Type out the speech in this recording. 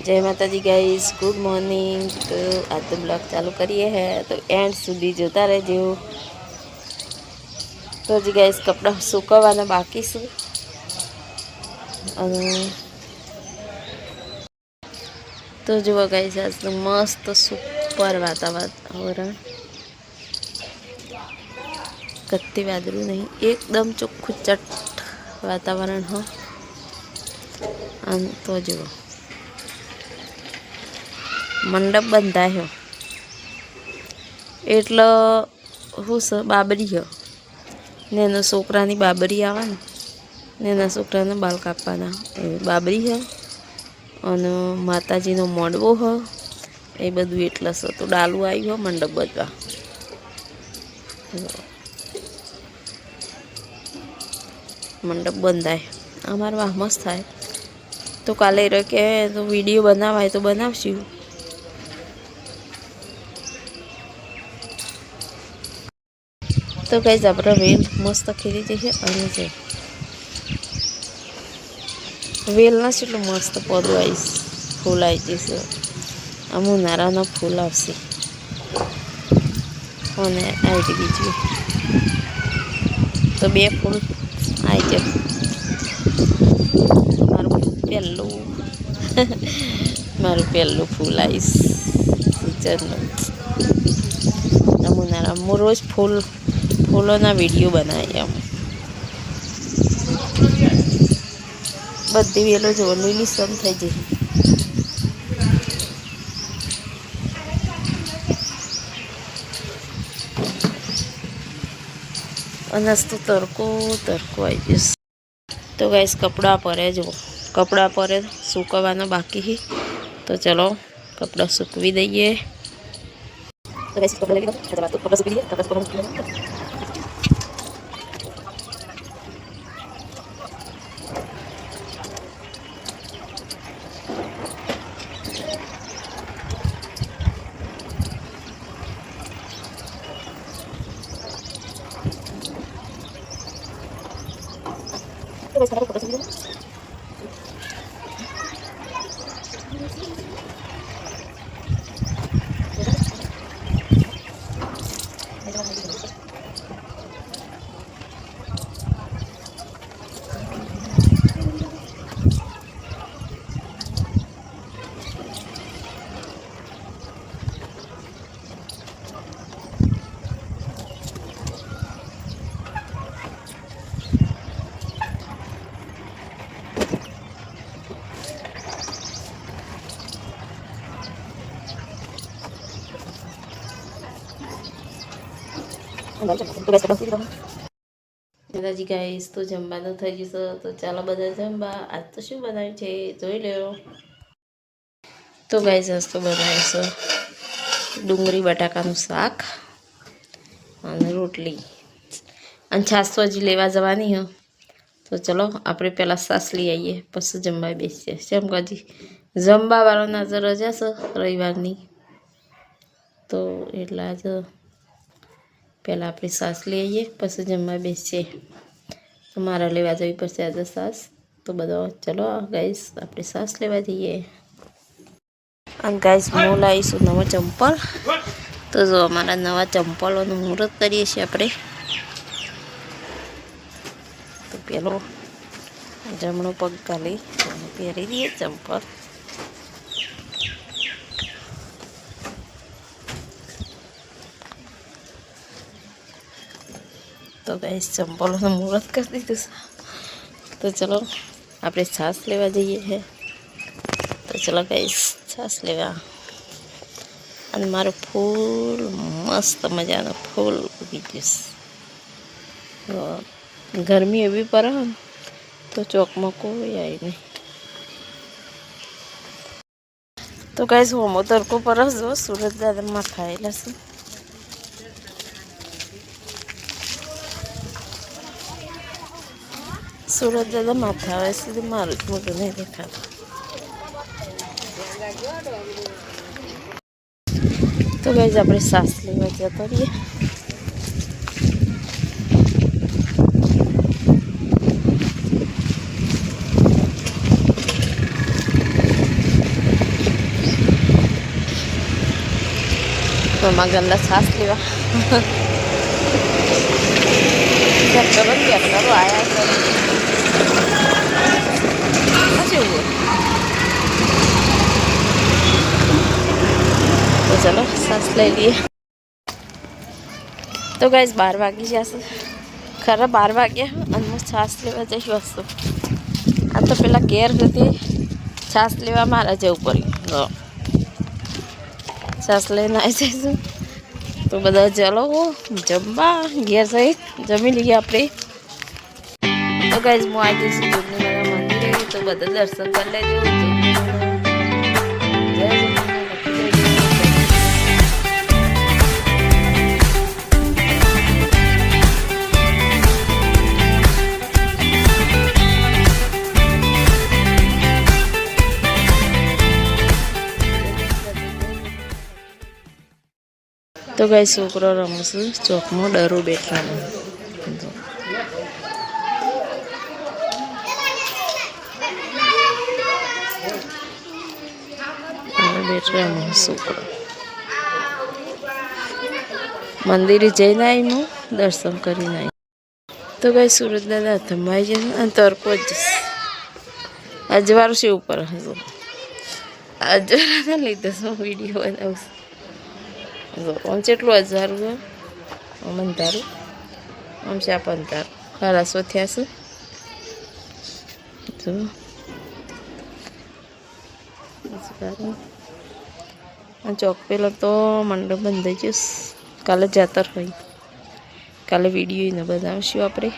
જય માતાજી guys good morning તો આજ તો બ્લોગ ચાલુ કરીએ હે તો એન્ડ સુધી જોતા રહેજો તો હજી ગાઈઝ કપડાં સુકવવાના બાકી છે અને તો જુઓ ગાઈઝ આજનું મસ્ત સુપર વાતાવરણ કત્તી વાદળું નહીં એકદમ ચોખ્ખું ચટ વાતાવરણ હો આમ તો જુઓ મંડપ બંધાયો. એટલે શું છે બાબરી ને એના છોકરાની બાબરી આવે ને એના છોકરાને બાલ કાપવાના. એ બાબરી હ. અને માતાજીનો મોડવો હ. એ બધું એટલે છે તો ડાલું આવ્યું હો મંડપ બધવા મંડપ બંધાય. અમારે વાહ મસ્ત થાય. તો કાલે રહ્યો કે વીડિયો બનાવાય તો બનાવશું. તો કઈ આપણે વેલ મસ્ત ખીલી જઈએ અને છે વેલના જેટલું મસ્ત પદું આવીશ ફૂલ આવી જશે. આમ ઉનાળાનો ફૂલ આવશે. અને આવી બીજું. તો બે ફૂલ આવી જાય મારું પહેલું મારું પહેલું ફૂલ આવીશ સિઝનનું હું રોજ ફૂલ ફૂલોના વીડિયો બનાવીએ આમ બધી વેલો જો લીલી સમ થઈ જઈ અનાજ તો તડકો તડકો આવી જશે તો ગાઈસ કપડાં પરે જો કપડાં પરે, સૂકવવાનો બાકી તો ચલો, કપડાં સૂકવી દઈએ. તો ગાઈસ કપડાં લઈ લો કપડાં સૂકવી દઈએ. કપડાં સૂકવવાનું તો ગાઈસ કપડાં દાદાજી ગાઈસ તો જમવાનું થઈ જશે, તો ચાલો બધા જમવા. આજ તો શું બનાવ્યું છે? જોઈ લો તો ગાઈસ આજ તો બનાવ્યું છે ડુંગળી, બટાકાનું શાક અને રોટલી. અને છાસ તો હજી લેવા જવાની હ. તો ચલો, આપણે પહેલાં સાસ લઈ આવીએ પછી જમવા બેસીએ. જેમ કે હજી જમવાવાળો ના રજા છે રવિવારની. તો એટલા જ પહેલાં આપણે સાસ લઈ આવીએ પછી જમવા બેસીએ. તો મારા લેવા જવી પડશે આજે સાસ. તો બધો, ચલો ગાઈસ આપણે સાસ લેવા જઈએ. અને ગાઈસ હું લાવીશું નવો ચંપલ. તો જો અમારા નવા ચંપલોનું મુહૂર્ત કરીએ છીએ આપણે. તો પેલો જમણો પગ ગાલી પહેરી દઈએ ચંપલ. તો ગાઈસ ચંપલોનું મુહૂર્ત કરી દીધું તો ચલો, આપણે છાસ લેવા જઈએ છે તો ચલો ગાઈસ છાસ લેવા. અને મારું ફૂલ, મસ્ત મજાનું ફૂલ ઉગી ગયું ગરમી એવી ને, તો ચોકમાં કોઈ આવી નહીં. તો ગાઈસ હોમો તડકો પર જો સુરત દાદામાં ખાયેલા છે. સુરત દાદા માથા આવે સુધી મારું જ મોટું નહીં દેખાતું તો ગઈ આપણે સાસ લેવા જતા રહીએ મમ્મા ગંદા સાસ લેવા 这可能点了，我呀。તો ચલો સાસ લઈ લઈએ. તો ગાઈઝ બાર વાગી જશે ખરા બાર વાગ્યા અને છાસ લેવા જઈશ વસ્તુ. આ તો પેલા ઘેર હતી. છાસ લેવા મારા જવું પડ્યું. છાસ લઈને આવી જઈશું. તો બધા ચલો જમવા. ઘેર જઈ. જમી લઈએ આપણે. તો ગાઈઝ હું આજે જઈશું જોગની મારા મંદિરે તો બધા દર્શન કરી લેજો. તો ગાય છોકરો રમશે, ચોકમાં ડરું બેઠાનું બેઠાનો છોકરો. મંદિરે જઈને આવી હું દર્શન કરીને આવી તો ભાઈ સુરત દાદા થંભાઈ જશે અને તરકો જ જશે. અજવાર છે ઉપર હજુ. અજવાળાના લીધે શું વીડિયો બનાવશે જો, આમ જેટલું હજારું હોય, આમ અંધારું. આમ છે આપ અંધારું. ખરાસો થયા છે. જો. હજારું. ચોક પેલો તો મંડપ બંધ થઈ ગયો કાલે જાતર હોય. કાલે વીડિયો એને બનાવશું આપણે